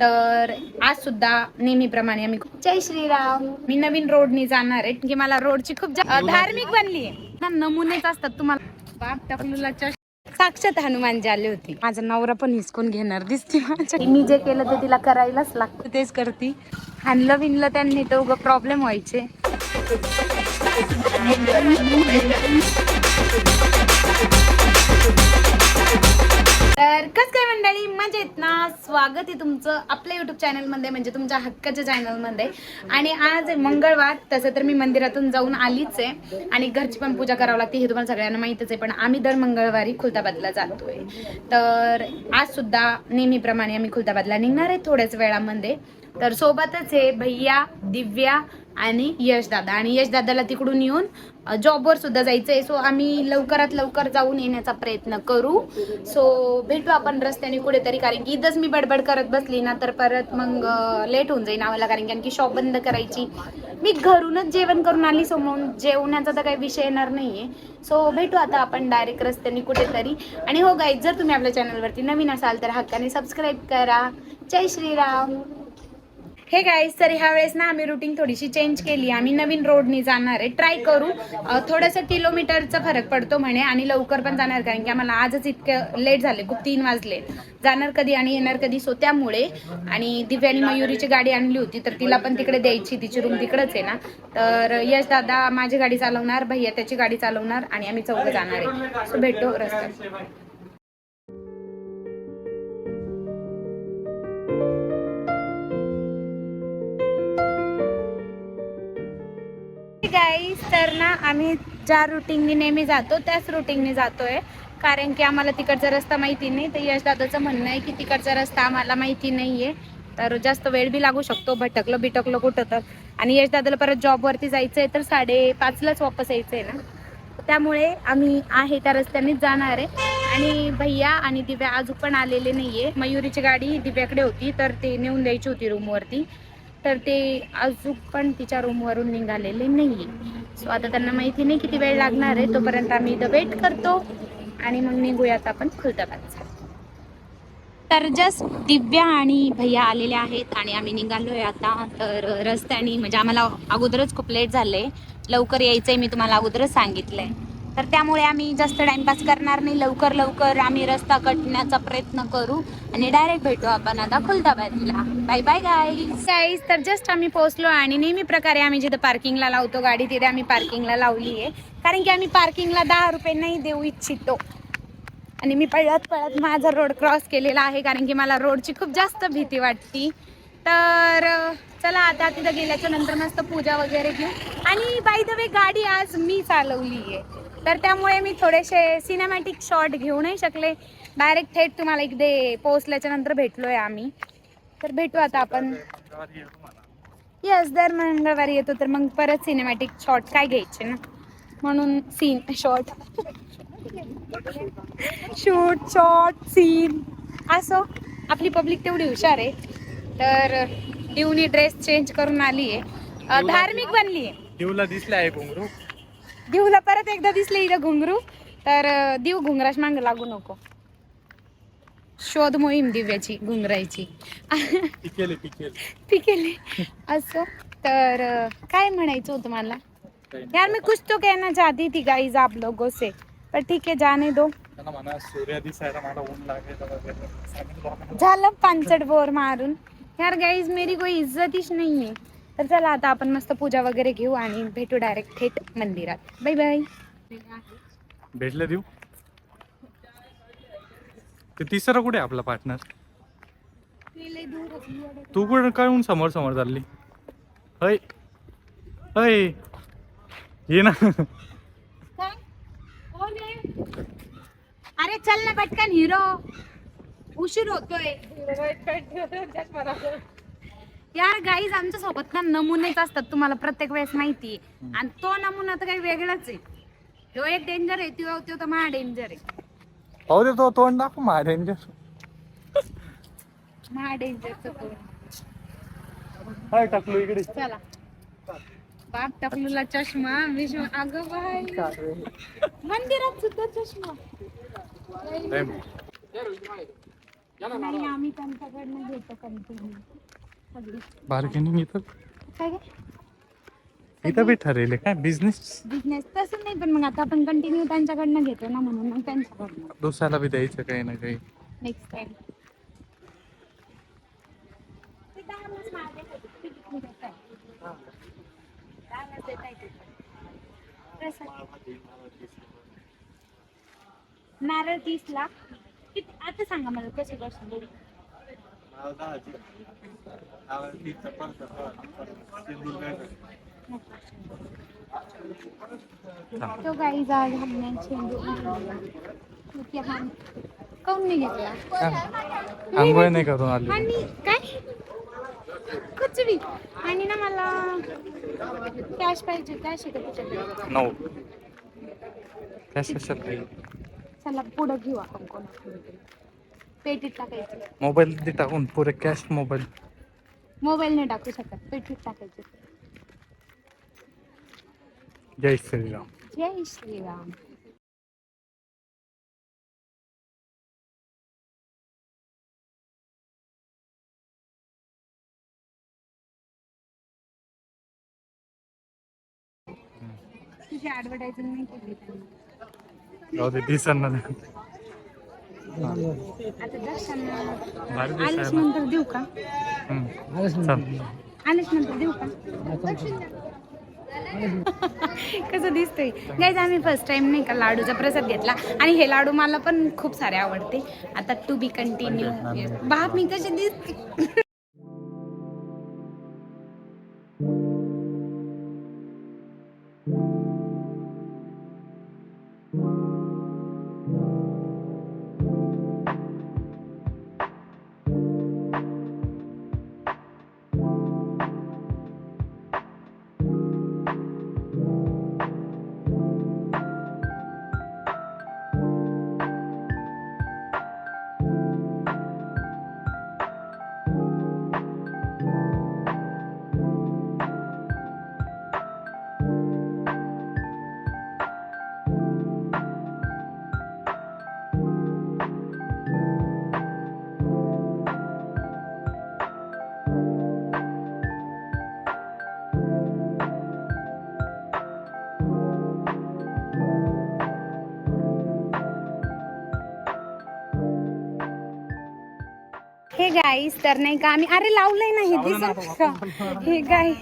तर आज सुद्धा नेहमीप्रमाणे आम्ही जय श्रीराम. मी नवीन रोडनी जाणार आहे. की मला रोडची खूप धार्मिक बनली. आहे नमुनेच असतात तुम्हाला. बाप टकलूला साक्षात हनुमानजी आले होते. माझा नवरा पण हिसकून घेणार दिसते माझ्या. मी जे केलं ते तिला करायलाच लागतं. तेच करते. हाणलं विणलं त्यांनी तर उगं प्रॉब्लेम व्हायचे. तर कस काय मंडळी? मजेत ना? स्वागत आहे तुमचं आपल्या युट्यूब चॅनलमध्ये म्हणजे तुमच्या हक्काच्या चॅनलमध्ये आणि आज मंगळवार तसं तर मी मंदिरातून जाऊन आलीच आहे. आणि घरची पण पूजा करावी लागते हे तुम्हाला सगळ्यांना माहीतच आहे. पण आम्ही दर मंगळवारी खुलताबादला जातोय. तर आज सुद्धा नेहमीप्रमाणे आम्ही खुलताबादला निघणार आहे थोड्याच वेळामध्ये. तर सोबतच आहे भैया दिव्या आणि यशदादा आणि यशदादाला तिकडून येऊन जॉबवर सुद्धा जायचं आहे सो आम्ही लवकरात लवकर जाऊन येण्याचा प्रयत्न करू. सो भेटू आपण रस्त्याने कुठेतरी. कारण की इथंच मी बडबड करत बसली ना तर परत मग लेट होऊन जाईल आम्हाला. कारण की आणखी शॉप बंद करायची. मी घरूनच जेवण करून आली सो म्हणून जेवणाचा तर काही विषय येणार नाहीये. सो भेटू आता आपण डायरेक्ट रस्त्याने कुठेतरी. आणि हो गाईज जर तुम्ही आपल्या चॅनलवरती नवीन असाल तर हक्काने सबस्क्राईब करा. जय श्रीराम. हे गाईज तर ह्या वेळेस ना आम्ही रुटीन थोडीशी चेंज केली. आम्ही नवीन रोडनी जाणार आहे. ट्राय करू. थोडंसं किलोमीटरचा फरक पडतो म्हणे आणि लवकर पण जाणार. कारण की आम्हाला आजच इतकं लेट झाले. खूप तीन वाजले. जाणार कधी आणि येणार कधी सो त्यामुळे. आणि दिव्यानी मयुरीची गाडी आणली होती तर तिला पण तिकडे द्यायची. तिची रूम तिकडेच आहे ना. तर यश दादा माझी गाडी चालवणार भैया त्याची गाडी चालवणार आणि आम्ही चौघं जाणार आहे. सो भेटतो रस्त्यात. ना आम्ही ज्या रुटीननी नेहमी जातो त्याच रुटीनने जातोय. कारण की आम्हाला तिकडचा रस्ता माहिती नाही तर यश दादाचं म्हणणं आहे की तिकडचा रस्ता आम्हाला माहिती नाहीये. तर जास्त वेळ बी लागू शकतो भटकलं बिटकलं कुठं तर. आणि यश दादाला परत जॉबवरती जायचं आहे तर साडेपाचलाच वापस यायचं आहे ना. त्यामुळे आम्ही आहे त्या रस्त्यानेच जाणार आहे. आणि भैया आणि दिव्या अजून पण आलेले नाहीये. मयुरीची गाडी दिव्याकडे होती तर ते नेऊन द्यायची होती रूमवरती तर ते अजून पण तिच्या रूमवरून निघालेले नाहीये. सो आता त्यांना माहिती नाही किती वेळ लागणार आहे तोपर्यंत आम्ही इथं वेट करतो. आणि मग निघूयात आपण खुलताबादचा तर जस्ट दिव्या आणि भैया आलेले आहेत आणि आम्ही निघालोय आता. तर रस्त्याने म्हणजे आम्हाला अगोदरच खूप लेट झालंय लवकर यायचंय मी तुम्हाला अगोदरच सांगितलंय. तर त्यामुळे आम्ही जास्त टाइमपास करणार नाही. लवकर लवकर आम्ही रस्ता कटण्याचा प्रयत्न करू आणि डायरेक्ट भेटू आपण आता खुलताबादला. बाय बाय गाईज गाईज तर जस्ट आम्ही पोहोचलो आणि नेहमी प्रकारे आम्ही जिथं पार्किंगला लावतो गाडी तिथे आम्ही पार्किंगला लावली आहे कारण की आम्ही पार्किंगला दहा रुपये नाही देऊ इच्छितो. आणि मी पळत पळत माझा रोड क्रॉस केलेला आहे कारण की मला रोडची खूप जास्त भीती वाटती. तर चला आता तिथं गेल्याच्यानंतर मस्त पूजा वगैरे घेऊ. आणि बाय द वे गाडी आज मी चालवली आहे तर त्यामुळे मी थोडेसे सिनेमॅटिक शॉट घेऊ नाही शकले. डायरेक्ट थेट तुम्हाला इकडे पोहोचल्याच्या नंतर भेटलोय आम्ही. तर भेटू आता आपण. यस दर मंगळवारी येतो तर मग परत सिनेमॅटिक शॉट काय घ्यायचे ना? म्हणून scene shot shoot shot scene असो. आपली पब्लिक तेवढी हुशार आहे. तर डिवनी ड्रेस चेंज करून आली आहे धार्मिक बनली आहे देवला दिसले आहे दिवला परत एकदा दिसले इथं घुंगरू तर दिव घुंगराश मांग लागू नको. शोध मोहीम दिव्याची घुंगरायची. टिकेले टिकेले ती केली असो तर काय म्हणायचं होतं मला? यार मी कुछ तो कहना चाहती थी गाइस आप लोगों से पर ठीक है जाने दो. झालं पानचट बोर मारून. यार गाईज मेरी कोई इज्जतच नाहीये. तर चला आता आपण मस्त पूजा वगैरे घेऊ आणि भेटू डायरेक्ट थेट मंदिरात. बाय बाय भेटले देऊ. ते तिसरा कुठे आहे आपला पार्टनर तू कुठं काय समोर समोर चालली? अय अय ये ना. अरे चल ना पटकन हिरो. उशीर होतोय. यार गाईज आमच्यासोबत ना नमुनेच असतात तुम्हाला प्रत्येक वेळेस माहिती. आणि तो नमुना तर काही वेगळाच आहे. तो एक डेंजर आहे तो तो तर माझा डेंजर आहे. पाहू दे तो तोंड दाखव मा डेंजर माझा डेंजरचं तो हाय टाकलो इकडे. चला. बाप टकलूला चष्मा विश्व अगं बाय मंदिरात सुद्धा चष्मा. काय नाही आम्ही त्यांच्याकडनं घेतो कंटिन्यू बार्गेनिंग इथं? काय इथं बी ठरेल काय? बिझनेस बिझनेस तसं नाही पण मग आता आपण कंटिन्यू त्यांच्याकडनं घेतो ना म्हणून मग त्यांच्याकडनं. दुसऱ्याला बी द्यायचं काही ना काही. नेक्स्ट टाइम नारळ तीस ला किती आता सांगा मला कसे कसं तो गाई जाळ घालण्याचे काऊन नाही घेतला आंघोळ नाही करून आले। आणि काय? कुछ भी. आणि ना मला कॅश पाहिजे कॅश आहे का तुझ्याकडे? नऊ कॅश कशात चला पुढं घेऊ आपण कोण पेटीत टाकायचं. मोबाईल मध्ये टाकून पुरे कॅश मोबाईल. मोबाईल नाही टाकू शकत पेटीत टाकायचं. जय श्रीराम. जय श्रीराम. तुझी ऍडव्हर्टायझिंग नाही केली त्यांनी. जाऊ दे दिसन ना. आलेच नंतर देऊ का? आलेच नंतर देऊ. का? कसं दिसतंय. गाईज आम्ही फर्स्ट टाइम नाही का लाडूचा प्रसाद घेतला. आणि हे लाडू मला पण खूप सारे आवडते. आता टू बी कंटिन्यू बाप मी कशी दिसते. हे गाईस तर नाही का आम्ही अरे लावलंय ना हे दिसत का? हे गाय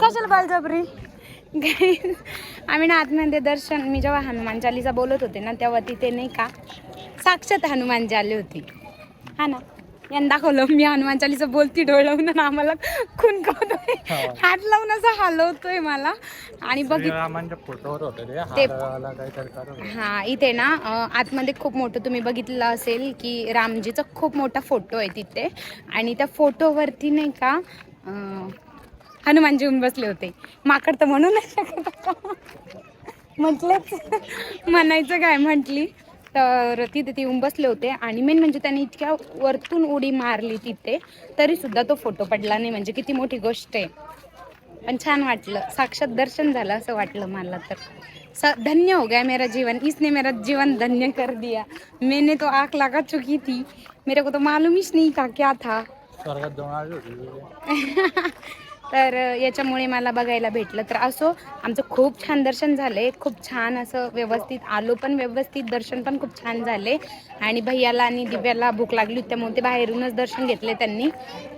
कशाला बळजबरी गाई आम्ही ना आतमध्ये दर्शन मी जेव्हा हनुमान चालीसा बोलत होते ना तेव्हा तिथे नाही का साक्षात हनुमानजी आले होते. हा ना? यांनी दाखवलं मी हनुमान चालीसा बोलती डोळ लावून आम्हाला खून कवतोय हात लावून असं हलवतोय मला. आणि ते होते. हा इथे ना आतमध्ये खूप मोठं तुम्ही बघितलं असेल की रामजीचा खूप मोठा फोटो आहे तिथे. आणि त्या फोटोवरती नाही का येऊन बसले होते. माकड तर म्हणू नाही. म्हटलंच म्हणायचं काय म्हटली? तर तिथे ते येऊन बसले होते आणि मेन म्हणजे त्याने इतक्या वरतून उडी मारली तिथे तरी सुद्धा तो फोटो पडला नाही. म्हणजे किती मोठी गोष्ट आहे. पण छान वाटलं. साक्षात दर्शन झालं असं वाटलं मला तर. स धन्य हो गया मेरा जीवन. इसने मेरा जीवन धन्य कर दिया. मैंने तो आग लगा चुकी थी. मेरे को तो मालूम ही नहीं था क्या था. तर याच्यामुळे मला बघायला भेटलं. तर असो आमचं खूप छान दर्शन झाले खूप छान असं व्यवस्थित आलो पण व्यवस्थित दर्शन पण खूप छान झाले आणि भैयाला आणि दिव्याला भूक लागली होती त्यामुळे ते बाहेरूनच दर्शन घेतले त्यांनी.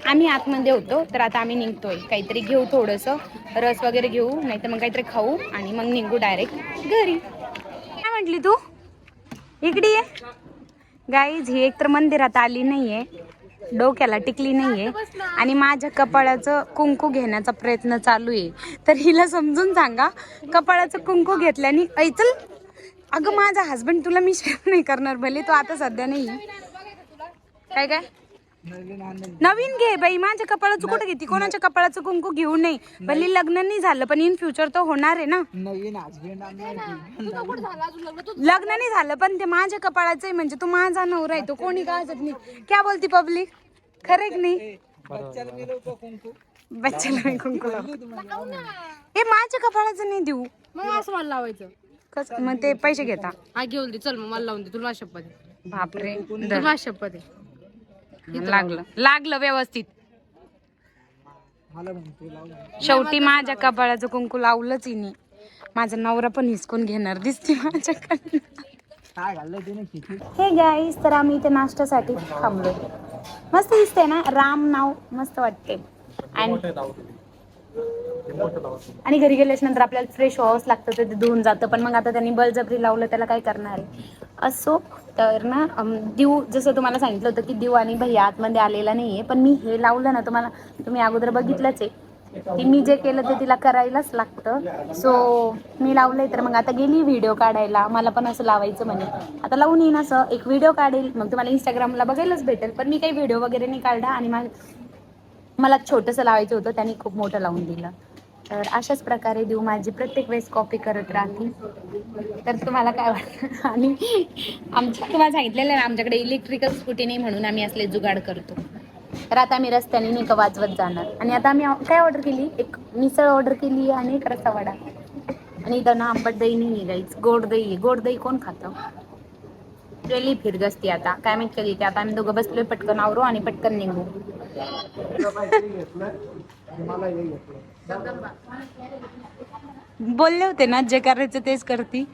आम्ही आतमध्ये होतो तर आता आम्ही निघतोय. काहीतरी घेऊ थोडंसं रस वगैरे घेऊ नाही तर मग काहीतरी खाऊ आणि मग निघू डायरेक्ट घरी. काय म्हटली तू? इकडे ये. गाईज ही एक तर मंदिरात आली नाहीये. डोक्याला टिकली नाहीये. आणि माझ्या कपाळाचं कुंकू घेण्याचा प्रयत्न चालू आहे तर हिला समजून सांगा कपाळाचं कुंकू घेतल्याने ऐचल? अगं माझा हस्बंड तुला मी शेअर नाही करणार भले तो आता सध्या नाही. काय काय? नवीन घे बाई माझ्या कपाळाचं कुठं घेते? कोणाच्या कपाळाचं कुंकू घेऊ नये भले लग्न नाही झालं पण इन फ्युचर तर होणार आहे ना? नवीन लग्न नाही झालं पण ते माझ्या कपाळाचं आहे म्हणजे तू माझा नवरा आहे तो कोणी का हसत नाही. क्या बोलती पब्लिक? खरे की नाही? बच्चाला मी कुंकू? लावू. ए माझ्या कपाळाचं नाही देऊ. मग असं मला लावायचं. कस मग ते पैसे घेता. हा घेऊन दे. चल मग मला लावून दे. तुला शपथ बापरे तुला शपथ आहे. लागलं. लागलं. व्यवस्थित. मला म्हणतो लावून शेवटी माझ्या कपाळाचं कुंकू लावलंच हिनी. माझा नवरा पण हिसकून घेणार दिसते माझ्याकडे काय घाललं तिने किती हे गाईस तर आम्ही इथे नाश्त्यासाठी थांबलो. मस्त दिसते ना? राम नाव मस्त वाटते आणि आणि घरी गेल्याच्यानंतर आपल्याला फ्रेश व्हावंच लागतं ते धुवून जातं. पण मग आता त्यांनी बळजबरी लावलं त्याला काय करणार आहे? असो तर ना अम, दिव जसं तुम्हाला सांगितलं होतं की दिव आणि भैया आतमध्ये आलेला नाही आहे पण मी हे लावलं ना तुम्हाला तुम्ही अगोदर बघितलंच आहे. की मी जे केलं ते तिला करायलाच लागतं. सो मी लावलंय तर मग आता गेली व्हिडिओ काढायला. मला पण असं लावायचं म्हणे. आता लावून येईन असं. एक व्हिडिओ काढेल. मग तुम्हाला इंस्टाग्रामला बघायलाच भेटेल. पण मी काही व्हिडिओ वगैरे नाही काढला आणि मला छोटंसं लावायचं होतं. त्यांनी खूप मोठं लावून दिलं. तर अशाच प्रकारे देऊ माझी प्रत्येक वेळेस कॉपी करत राहतील तर तुम्हाला काय वाटतं? आणि आमच्या तुम्हाला सांगितलेलं आहे ना आमच्याकडे इलेक्ट्रिकल स्कूटी नाही म्हणून आम्ही असले जुगाड करतो. तर आता आम्ही रस्त्याने नाही का वाजवत जाणार. आणि आता आम्ही काय ऑर्डर केली? एक मिसळ ऑर्डर केली आणि एक रस्सा वडा. आणि इथं ना आंबट दही नाही निघायच. गोड दही गोड दही कोण खातं? रेली फिरगसती आता. काय माहीत कधी ते आता आम्ही दोघं बसलोय पटकन आवरू आणि पटकन निघू. बोलले होते ना जे करायचं तेच करती.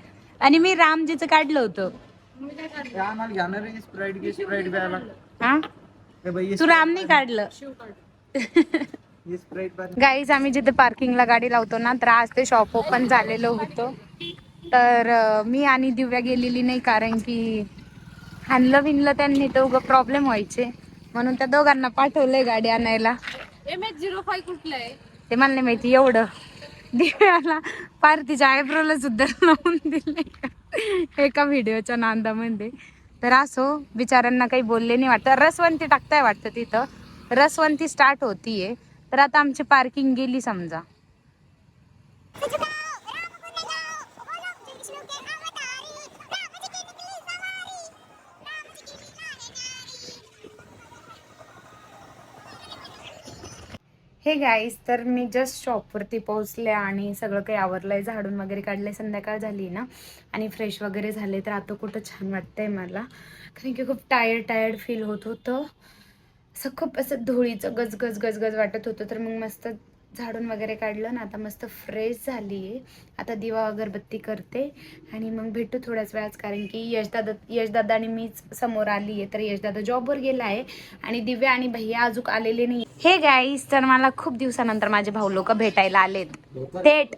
आणि मी रामजीचं काढलं होतं. ते राम नाही काढलं. गाईज आम्ही जिथे पार्किंगला गाडी लावतो ना तर आज ते शॉप ओपन झालेलं होतं. तर मी आणि दिव्या गेलेली नाही कारण की हाणलं विणलं त्यांनी तर उगं प्रॉब्लेम व्हायचे. म्हणून त्या दोघांना पाठवलंय गाडी आणायला. एम एच झिरो फाय कुठलं आहे ते मला नाही माहिती एवढं. दिव्याला पार्थिच्या आयब्रोला सुद्धा लावून दिले एका व्हिडिओच्या नांदामध्ये. तर असो बिचाऱ्यांना काही बोलले नाही वाटतं. रसवंती टाकताय वाटतं तिथं. रसवंती स्टार्ट होतीये. तर आता आमची पार्किंग गेली समजा. हे गाईस तर मी जस्ट शॉपवरती पोहोचले आणि सगळं काही आवरलंय. झाडून वगैरे काढलंय. संध्याकाळ झाली ना. आणि फ्रेश वगैरे झाले. तर आता कुठं छान वाटतंय मला. कारण की खूप टायर्ड टायर्ड फील होत होतं. असं खूप असं धुळीचं गजगज गजगज वाटत होतं. तर मग मस्त झाडून वगैरे काढलं ना आता मस्त फ्रेश झाली आहे. आता दिवा अगरबत्ती करते आणि मग भेटू थोड्याच वेळात कारण की यशदादा यशदादा आणि मीच समोर आली आहे. तर यशदादा जॉबवर गेला आहे आणि दिव्या आणि भैया अजून आलेले नाही हे गाईस तर मला खूप दिवसानंतर माझे भाऊ लोक भेटायला आलेत. थेट.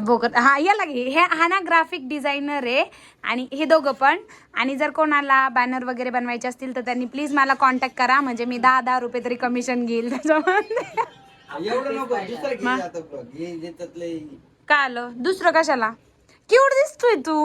बोगत हा याला घे. हे हा ना ग्राफिक डिझायनर आहे आणि हे दोघं पण. आणि जर कोणाला बॅनर वगैरे बनवायचे असतील तर त्यांनी प्लीज मला कॉन्टॅक्ट करा. म्हणजे मी दहा दहा रुपये तरी कमिशन घेईल त्याच्यामध्ये. एवढं नको दुसरं घे आता हे का आलं? दुसरं कशाला? क्यूट दिसतोय तू?